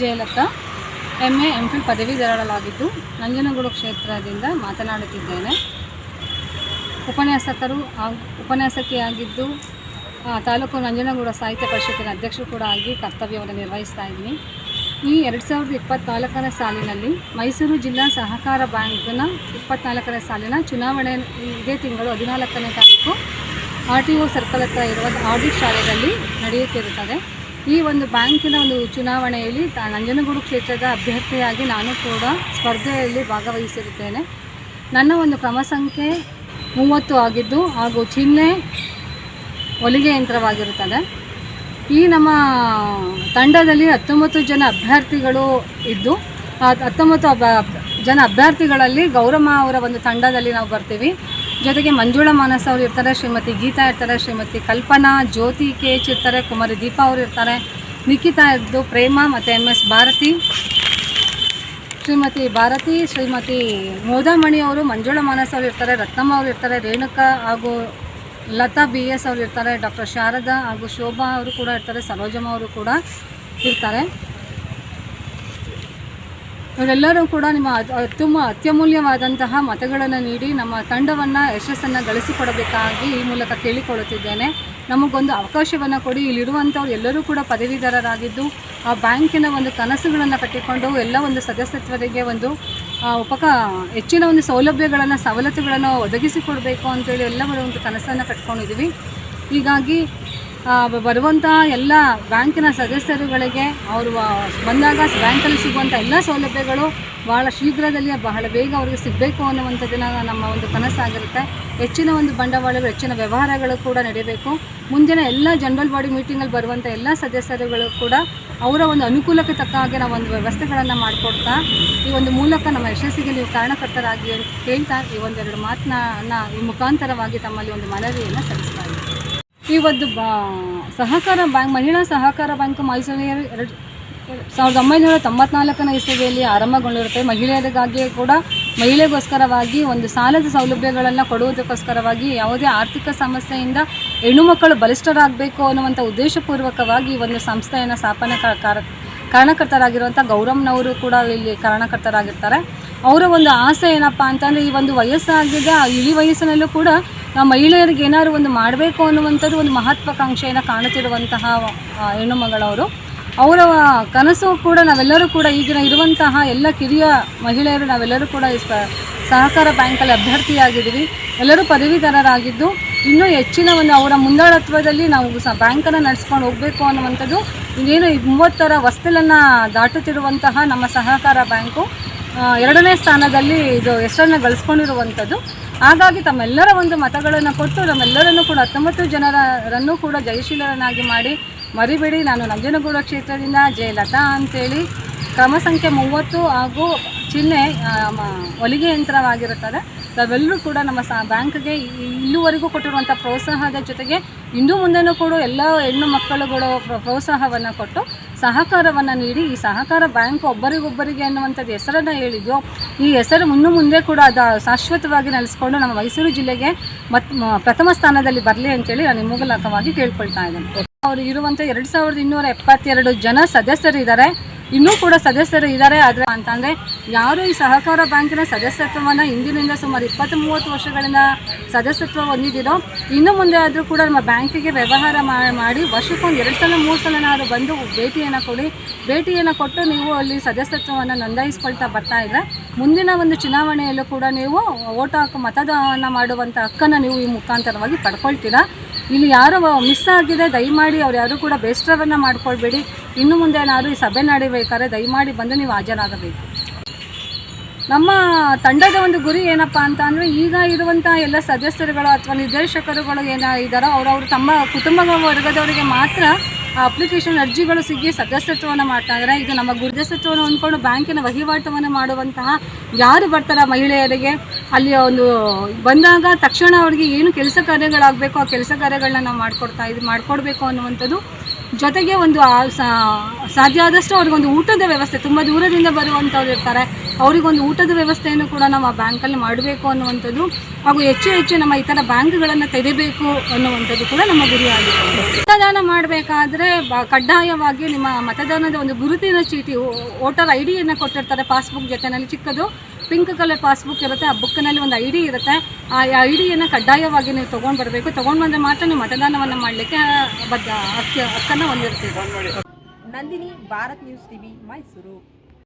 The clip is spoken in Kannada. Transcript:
Jayalalitha M A M Phil ಪದವೀಧರಳಾಗಿದ್ದು Nanjangud ಕ್ಷೇತ್ರದಿಂದ ಮಾತನಾಡುತ್ತಿದ್ದೇನೆ. ಉಪನ್ಯಾಸಕರು ಉಪನ್ಯಾಸಕಿಯಾಗಿದ್ದು ತಾಲೂಕು ನಂಜನಗೂಡ ಸಾಹಿತ್ಯ ಪರಿಷತ್ತಿನ ಅಧ್ಯಕ್ಷರು ಕೂಡ ಆಗಿ ಕರ್ತವ್ಯವನ್ನು ನಿರ್ವಹಿಸ್ತಾ ಇದ್ದೀನಿ. ಈ ಎರಡು ಸಾವಿರದ ಇಪ್ಪತ್ತ್ನಾಲ್ಕನೇ ಸಾಲಿನಲ್ಲಿ ಮೈಸೂರು ಜಿಲ್ಲಾ ಸಹಕಾರ ಬ್ಯಾಂಕ್ನ ಇಪ್ಪತ್ನಾಲ್ಕನೇ ಸಾಲಿನ ಚುನಾವಣೆ ಇದೇ ತಿಂಗಳು ಹದಿನಾಲ್ಕನೇ ತಾರೀಕು ಆರ್ ಟಿ ಒ ಸರ್ಕಲ್ ಹತ್ರ ಇರುವ ಆಡಿಟ್ ಶಾಲೆಯಲ್ಲಿ ನಡೆಯುತ್ತಿರುತ್ತದೆ. ಈ ಒಂದು ಬ್ಯಾಂಕಿನ ಒಂದು ಚುನಾವಣೆಯಲ್ಲಿ ನಂಜನಗೂಡು ಕ್ಷೇತ್ರದ ಅಭ್ಯರ್ಥಿಯಾಗಿ ನಾನು ಕೂಡ ಸ್ಪರ್ಧೆಯಲ್ಲಿ ಭಾಗವಹಿಸಿರುತ್ತೇನೆ. ನನ್ನ ಒಂದು ಕ್ರಮ ಸಂಖ್ಯೆ ಮೂವತ್ತು ಆಗಿದ್ದು, ಹಾಗೂ ಚಿಹ್ನೆ ಹೊಲಿಗೆ ಯಂತ್ರವಾಗಿರುತ್ತದೆ. ಈ ನಮ್ಮ ತಂಡದಲ್ಲಿ ಹತ್ತೊಂಬತ್ತು ಜನ ಅಭ್ಯರ್ಥಿಗಳು ಇದ್ದು ಹತ್ತೊಂಬತ್ತು ಜನ ಅಭ್ಯರ್ಥಿಗಳಲ್ಲಿ ಗೌರಮ್ಮ ಅವರ ಒಂದು ತಂಡದಲ್ಲಿ ನಾವು ಬರ್ತೀವಿ. ಜೊತೆಗೆ ಮಂಜುಳಾ ಮಾನಸ ಅವರು ಇರ್ತಾರೆ, ಶ್ರೀಮತಿ ಗೀತಾ ಇರ್ತಾರೆ, ಶ್ರೀಮತಿ ಕಲ್ಪನಾ, ಜ್ಯೋತಿ ಕೆ ಎಚ್ ಇರ್ತಾರೆ, ಕುಮಾರಿ ದೀಪಾ ಅವರು ಇರ್ತಾರೆ ನಿಖಿತಾ ಇದ್ದು ಪ್ರೇಮ ಮತ್ತು ಎಂ ಎಸ್ ಭಾರತಿ, ಶ್ರೀಮತಿ ಭಾರತಿ, ಶ್ರೀಮತಿ ಮೋದಾಮಣಿ ಅವರು, ಮಂಜುಳಾ ಮಾನಸ ಅವರು ಇರ್ತಾರೆ, ರತ್ನಮ್ಮ ಅವರು ಇರ್ತಾರೆ, ರೇಣುಕಾ ಹಾಗೂ ಲತಾ ಬಿ ಎಸ್ ಅವರು ಇರ್ತಾರೆ, ಡಾಕ್ಟರ್ ಶಾರದಾ ಹಾಗೂ ಶೋಭಾ ಅವರು ಕೂಡ ಇರ್ತಾರೆ, ಸರೋಜಮ್ಮ ಅವರು ಕೂಡ ಇರ್ತಾರೆ. ಇವರೆಲ್ಲರೂ ಕೂಡ ನಿಮ್ಮ ಅತ್- ಅತ್ಯುಮ ಅತ್ಯಮೂಲ್ಯವಾದಂತಹ ಮತಗಳನ್ನು ನೀಡಿ ನಮ್ಮ ತಂಡವನ್ನು ಯಶಸ್ಸನ್ನು ಗಳಿಸಿಕೊಡಬೇಕಾಗಿ ಈ ಮೂಲಕ ಕೇಳಿಕೊಳ್ಳುತ್ತಿದ್ದೇನೆ. ನಮಗೊಂದು ಅವಕಾಶವನ್ನು ಕೊಡಿ. ಇಲ್ಲಿರುವಂಥವ್ರು ಎಲ್ಲರೂ ಕೂಡ ಪದವೀಧರರಾಗಿದ್ದು, ಆ ಬ್ಯಾಂಕಿನ ಒಂದು ಕನಸುಗಳನ್ನು ಕಟ್ಟಿಕೊಂಡು ಎಲ್ಲ ಒಂದು ಸದಸ್ಯತ್ವರಿಗೆ ಒಂದು ಉಪಕ, ಹೆಚ್ಚಿನ ಒಂದು ಸೌಲಭ್ಯಗಳನ್ನು, ಸವಲತ್ತುಗಳನ್ನು ಒದಗಿಸಿಕೊಡಬೇಕು ಅಂತೇಳಿ ಎಲ್ಲ ಒಂದು ಕನಸನ್ನು ಕಟ್ಕೊಂಡಿದ್ದೀವಿ. ಹೀಗಾಗಿ ಬರುವಂತಹ ಎಲ್ಲ ಬ್ಯಾಂಕಿನ ಸದಸ್ಯರುಗಳಿಗೆ ಅವರು ಬಂದಾಗ ಬ್ಯಾಂಕಲ್ಲಿ ಸಿಗುವಂಥ ಎಲ್ಲ ಸೌಲಭ್ಯಗಳು ಭಾಳ ಶೀಘ್ರದಲ್ಲಿ ಬಹಳ ಬೇಗ ಅವರಿಗೆ ಸಿಗಬೇಕು ಅನ್ನುವಂಥದ್ದನ್ನು ನಮ್ಮ ಒಂದು ಕನಸಾಗಿರುತ್ತೆ. ಹೆಚ್ಚಿನ ಒಂದು ಬಂಡವಾಳಗಳು, ಹೆಚ್ಚಿನ ವ್ಯವಹಾರಗಳು ಕೂಡ ನಡೆಯಬೇಕು ಮುಂದಿನ ಎಲ್ಲ ಜನರಲ್ ಬಾಡಿ ಮೀಟಿಂಗಲ್ಲಿ ಬರುವಂಥ ಎಲ್ಲ ಸದಸ್ಯರುಗಳು ಕೂಡ ಅವರ ಒಂದು ಅನುಕೂಲಕ್ಕೆ ತಕ್ಕ ಹಾಗೆ ನಾವು ಒಂದು ವ್ಯವಸ್ಥೆಗಳನ್ನು ಮಾಡಿಕೊಡ್ತಾ ಈ ಒಂದು ಮೂಲಕ ನಮ್ಮ ಯಶಸ್ಸಿಗೆ ನೀವು ಕಾರಣಕರ್ತರಾಗಿ ಅಂತ ಕೇಳ್ತಾ ಈ ಒಂದೆರಡು ಮಾತನ್ನ ಈ ಮುಖಾಂತರವಾಗಿ ತಮ್ಮಲ್ಲಿ ಒಂದು ಮನವಿಯನ್ನು ಸಲ್ಲಿಸ್ತಾ ಈ ಒಂದು ಬಾ, ಸಹಕಾರ ಬ್ಯಾಂಕ್, ಮಹಿಳಾ ಸಹಕಾರ ಬ್ಯಾಂಕ್ ಮೈಸೂರಿನ ಎರಡು ಸಾವಿರದ ಒಂಬೈನೂರ ತೊಂಬತ್ನಾಲ್ಕನೇ ಇಸವಿಯಲ್ಲಿ ಆರಂಭಗೊಂಡಿರುತ್ತೆ. ಮಹಿಳೆಯರಿಗಾಗಿಯೇ ಕೂಡ ಮಹಿಳೆಗೋಸ್ಕರವಾಗಿ ಒಂದು ಸಾಲದ ಸೌಲಭ್ಯಗಳನ್ನು ಕೊಡುವುದಕ್ಕೋಸ್ಕರವಾಗಿ ಯಾವುದೇ ಆರ್ಥಿಕ ಸಮಸ್ಯೆಯಿಂದ ಹೆಣ್ಣು ಮಕ್ಕಳು ಬಲಿಷ್ಠರಾಗಬೇಕು ಅನ್ನುವಂಥ ಉದ್ದೇಶಪೂರ್ವಕವಾಗಿ ಈ ಒಂದು ಸಂಸ್ಥೆಯನ್ನು ಸ್ಥಾಪನೆ ಕಾರ, ಕಾರಣಕರ್ತರಾಗಿರುವಂಥ ಗೌರಮ್ನವರು ಕೂಡ ಇಲ್ಲಿ ಕಾರಣಕರ್ತರಾಗಿರ್ತಾರೆ. ಅವರ ಒಂದು ಆಸೆ ಏನಪ್ಪ ಅಂತಂದರೆ ಈ ಒಂದು ವಯಸ್ಸಾಗಿದೆ. ಇಳಿ ವಯಸ್ಸಿನಲ್ಲೂ ಕೂಡ ನಾವು ಮಹಿಳೆಯರಿಗೆ ಏನಾದ್ರು ಒಂದು ಮಾಡಬೇಕು ಅನ್ನುವಂಥದ್ದು ಒಂದು ಮಹತ್ವಾಕಾಂಕ್ಷೆಯನ್ನು ಕಾಣುತ್ತಿರುವಂತಹ ಹೆಣ್ಣು ಮಗಳವರು ಅವರ ಕನಸು ಕೂಡ ನಾವೆಲ್ಲರೂ ಕೂಡ ಈಗಿನ ಇರುವಂತಹ ಎಲ್ಲ ಕಿರಿಯ ಮಹಿಳೆಯರು ನಾವೆಲ್ಲರೂ ಕೂಡ ಸಹಕಾರ ಬ್ಯಾಂಕಲ್ಲಿ ಅಭ್ಯರ್ಥಿಯಾಗಿದ್ದೀವಿ. ಎಲ್ಲರೂ ಪದವೀಧರರಾಗಿದ್ದು, ಇನ್ನೂ ಹೆಚ್ಚಿನ ಒಂದು ಅವರ ಮುಂದಾಳತ್ವದಲ್ಲಿ ನಾವು ಸಹ ಬ್ಯಾಂಕನ್ನು ನಡೆಸ್ಕೊಂಡು ಹೋಗಬೇಕು ಅನ್ನುವಂಥದ್ದು ಇನ್ನೇನು ಮೂವತ್ತರ ಹೊಸ್ತಿಲನ್ನು ದಾಟುತ್ತಿರುವಂತಹ ನಮ್ಮ ಸಹಕಾರ ಬ್ಯಾಂಕು ಎರಡನೇ ಸ್ಥಾನದಲ್ಲಿ ಇದು ಹೆಸರನ್ನು ಗಳಿಸ್ಕೊಂಡಿರುವಂಥದ್ದು. ಹಾಗಾಗಿ ತಮ್ಮೆಲ್ಲರ ಒಂದು ಮತಗಳನ್ನು ಕೊಟ್ಟು ನಮ್ಮೆಲ್ಲರನ್ನು ಕೂಡ ಹತ್ತೊಂಬತ್ತು ಜನರನ್ನು ಕೂಡ ಜಯಶೀಲರನ್ನಾಗಿ ಮಾಡಿ ಮರಿಬೇಡಿ. ನಾನು ನಂಜನಗೂಡ ಕ್ಷೇತ್ರದಿಂದ ಜಯಲತಾ ಅಂತೇಳಿ ಕ್ರಮ ಸಂಖ್ಯೆ ಮೂವತ್ತು ಹಾಗೂ ಚಿಹ್ನೆ ಹೊಲಿಗೆ ಯಂತ್ರವಾಗಿರುತ್ತದೆ. ತಾವೆಲ್ಲರೂ ಕೂಡ ನಮ್ಮ ಸ, ಬ್ಯಾಂಕ್ಗೆ ಇಲ್ಲಿವರೆಗೂ ಕೊಟ್ಟಿರುವಂಥ ಪ್ರೋತ್ಸಾಹದ ಜೊತೆಗೆ ಇನ್ನೂ ಮುಂದೆನೂ ಕೂಡ ಎಲ್ಲ ಹೆಣ್ಣು ಮಕ್ಕಳುಗಳು ಪ್ರ- ಪ್ರೋತ್ಸಾಹವನ್ನು ಕೊಟ್ಟು ಸಹಕಾರವನ್ನು ನೀಡಿ, ಈ ಸಹಕಾರ ಬ್ಯಾಂಕ್ ಒಬ್ಬರಿಗೊಬ್ಬರಿಗೆ ಅನ್ನುವಂಥದ್ದು ಹೆಸರನ್ನು ಹೇಳಿದ್ಯೋ, ಈ ಹೆಸರು ಮುನ್ನು ಮುಂದೆ ಕೂಡ ಅದು ಶಾಶ್ವತವಾಗಿ ನೆಲೆಸ್ಕೊಂಡು ನಮ್ಮ ಮೈಸೂರು ಜಿಲ್ಲೆಗೆ ಮತ್ ಪ್ರಥಮ ಸ್ಥಾನದಲ್ಲಿ ಬರಲಿ ಅಂತೇಳಿ ನಾನು ಮೂಲಕವಾಗಿ ಕೇಳ್ಕೊಳ್ತಾ ಇದ್ದೇನೆ. ಅವರು ಇರುವಂಥ ಎರಡು ಸಾವಿರದ ಇನ್ನೂರ ಎಪ್ಪತ್ತೆರಡು ಜನ ಸದಸ್ಯರಿದ್ದಾರೆ ಇನ್ನೂ ಕೂಡ ಸದಸ್ಯರು ಇದ್ದಾರೆ. ಆದರೆ ಅಂತಂದರೆ ಯಾರು ಈ ಸಹಕಾರ ಬ್ಯಾಂಕಿನ ಸದಸ್ಯತ್ವವನ್ನು ಇಂದಿನಿಂದ ಸುಮಾರು ಇಪ್ಪತ್ತು ಮೂವತ್ತು ವರ್ಷಗಳಿಂದ ಸದಸ್ಯತ್ವ ಹೊಂದಿದ್ದೀರೋ ಇನ್ನು ಮುಂದೆ ಆದರೂ ಕೂಡ ನಮ್ಮ ಬ್ಯಾಂಕಿಗೆ ವ್ಯವಹಾರ ಮಾಡಿ ವರ್ಷಕ್ಕೊಂದು ಎರಡು ಸಲ, ಮೂರು ಸಲನಾದರೂ ಬಂದು ಭೇಟಿಯನ್ನು ಕೊಡಿ. ಭೇಟಿಯನ್ನು ಕೊಟ್ಟು ನೀವು ಅಲ್ಲಿ ಸದಸ್ಯತ್ವವನ್ನು ನೋಂದಾಯಿಸ್ಕೊಳ್ತಾ ಬರ್ತಾ ಇದ್ರೆ ಮುಂದಿನ ಒಂದು ಚುನಾವಣೆಯಲ್ಲೂ ಕೂಡ ನೀವು ಓಟ್ ಹಾಕಿ ಮತದಾನ ಮಾಡುವಂಥ ಹಕ್ಕನ್ನು ನೀವು ಈ ಮುಖಾಂತರವಾಗಿ ಪಡ್ಕೊಳ್ತೀರಾ. ಇಲ್ಲಿ ಯಾರು ಮಿಸ್ ಆಗಿದೆ, ದಯಮಾಡಿ ಅವ್ರು ಯಾರು ಕೂಡ ಬೇಸರವನ್ನು ಮಾಡ್ಕೊಳ್ಬೇಡಿ. ಇನ್ನು ಮುಂದೆ ಏನಾದರೂ ಈ ಸಭೆ ನಡಿಬೇಕಾದ್ರೆ ದಯಮಾಡಿ ಬಂದು ನೀವು ಹಾಜರಾಗಬೇಕು. ನಮ್ಮ ತಂಡದ ಒಂದು ಗುರಿ ಏನಪ್ಪ ಅಂತ ಅಂದರೆ, ಈಗ ಇರುವಂಥ ಎಲ್ಲ ಸದಸ್ಯರುಗಳು ಅಥವಾ ನಿರ್ದೇಶಕರುಗಳು ಏನ ಇದ್ದಾರೋ ಅವರವರು ತಮ್ಮ ಕುಟುಂಬ ವರ್ಗದವರಿಗೆ ಮಾತ್ರ ಅಪ್ಲಿಕೇಶನ್ ಅರ್ಜಿಗಳು ಸಿಗಿ ಸದಸ್ಯತ್ವವನ್ನು ಮಾಡ್ತಾ ಇದ್ದಾರೆ ಇದು ನಮ್ಮ ಗುರುದಸತ್ವವನ್ನು ಹೊಂದ್ಕೊಂಡು ಬ್ಯಾಂಕಿನ ವಹಿವಾಟವನ್ನು ಮಾಡುವಂತಹ ಯಾರು ಬರ್ತಾರ ಮಹಿಳೆಯರಿಗೆ? ಅಲ್ಲಿ ಒಂದು ಬಂದಾಗ ತಕ್ಷಣ ಅವ್ರಿಗೆ ಏನು ಕೆಲಸ ಕಾರ್ಯಗಳಾಗಬೇಕು, ಆ ಕೆಲಸ ಕಾರ್ಯಗಳನ್ನ ನಾವು ಮಾಡಿಕೊಡ್ತಾ ಇದು, ಮಾಡಿಕೊಡ್ಬೇಕು ಅನ್ನುವಂಥದ್ದು ಜೊತೆಗೆ ಒಂದು ಸಾಧ್ಯ ಆದಷ್ಟು ಅವ್ರಿಗೊಂದು ಊಟದ ವ್ಯವಸ್ಥೆ, ತುಂಬ ದೂರದಿಂದ ಬರುವಂಥವ್ರು ಇರ್ತಾರೆ. ಅವರಿಗೊಂದು ಊಟದ ವ್ಯವಸ್ಥೆಯನ್ನು ಕೂಡ ನಾವು ಆ ಬ್ಯಾಂಕಲ್ಲಿ ಮಾಡಬೇಕು ಅನ್ನುವಂಥದ್ದು ಹಾಗೂ ಹೆಚ್ಚು ಹೆಚ್ಚು ನಮ್ಮ ಇತರ ಬ್ಯಾಂಕ್ಗಳನ್ನು ತೆರೆಯಬೇಕು ಅನ್ನುವಂಥದ್ದು ಕೂಡ ನಮ್ಮ ಗುರಿಯಾಗಿದೆ ಮತದಾನ ಮಾಡಬೇಕಾದ್ರೆ ಕಡ್ಡಾಯವಾಗಿ ನಿಮ್ಮ ಮತದಾನದ ಒಂದು ಗುರುತಿನ ಚೀಟಿ ವೋಟರ್ ಐ ಡಿಯನ್ನು ಕೊಟ್ಟಿರ್ತಾರೆ ಪಾಸ್ಬುಕ್ ಜೊತೆನಲ್ಲಿ ಚಿಕ್ಕದು. ಪಿಂಕ್ ಕಲರ್ ಪಾಸ್ಬುಕ್ ಇರುತ್ತೆ, ಆ ಬುಕ್ನಲ್ಲಿ ಒಂದು ಐ ಡಿ ಇರುತ್ತೆ. ಆ ಐ ಕಡ್ಡಾಯವಾಗಿ ನೀವು ತೊಗೊಂಡು ಬರಬೇಕು. ತೊಗೊಂಡು ಬಂದರೆ ಮಾತ್ರ ನೀವು ಮತದಾನವನ್ನು ಮಾಡಲಿಕ್ಕೆ ಬದ್ಧ, ಹಕ್ಕ, ಹಕ್ಕನ್ನು ಹೊಂದಿರ್ತೀವಿ ನಂದಿನಿ, ಭಾರತ್ ನ್ಯೂಸ್ ಟಿವಿ, ಮೈಸೂರು.